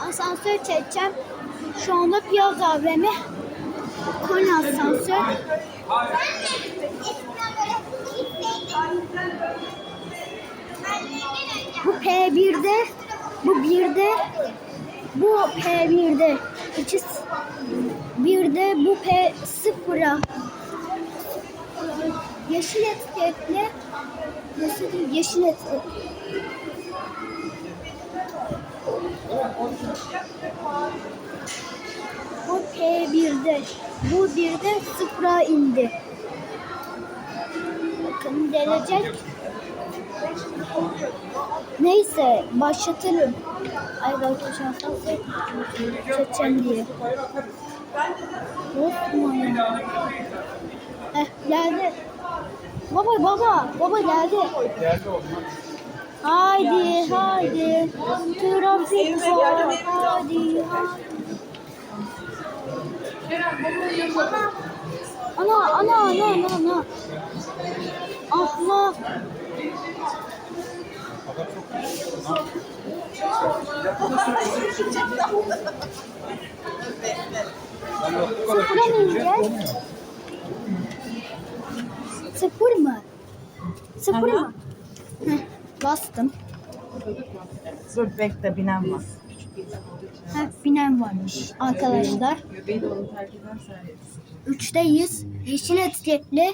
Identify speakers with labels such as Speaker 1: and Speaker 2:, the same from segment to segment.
Speaker 1: asansör çekeceğim. Şu anda Piyaz AVM. Konya asansör. Bu P1'de, bu 1'de, bu P1'de. İki, bir de bu P0'a. Yeşil etiketli, yeşil, yeşil etiketli. Bu P1'de, bu 1'de sıfıra indi. Bakın gelecek. Neyse başlatırım. Ay arkadaşlar asansör çekeceğim diye. Osman ya. Eh geldi. Baba baba baba geldi. Haydi haydi. Trafik var. Haydi haydi. Ana ana ana ana ana. Allah. Sıfıra mı ineceğiz? Sıfır mı? Sıfır mı? Heh, bastım.
Speaker 2: Dur bekle binen var.
Speaker 1: Heh, binen varmış arkadaşlar. Üçteyiz. Yeşil etiketli.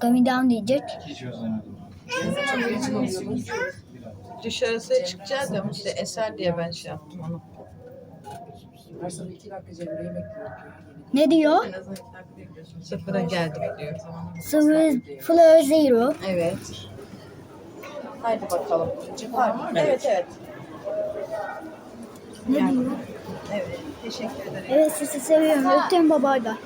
Speaker 1: Gummy down diyecek.
Speaker 2: Dışarısı çıkacağız da işte eser diye ben şey yaptım onu.
Speaker 1: Ne diyor?
Speaker 2: Sıfıra geldik diyor.
Speaker 1: Sıfır, floor zero.
Speaker 2: Evet. Haydi bakalım. Çıkar. Evet evet.
Speaker 1: Ne diyor?
Speaker 2: Evet. Teşekkür ederim.
Speaker 1: Evet sizi seviyorum. Öptüm babayla.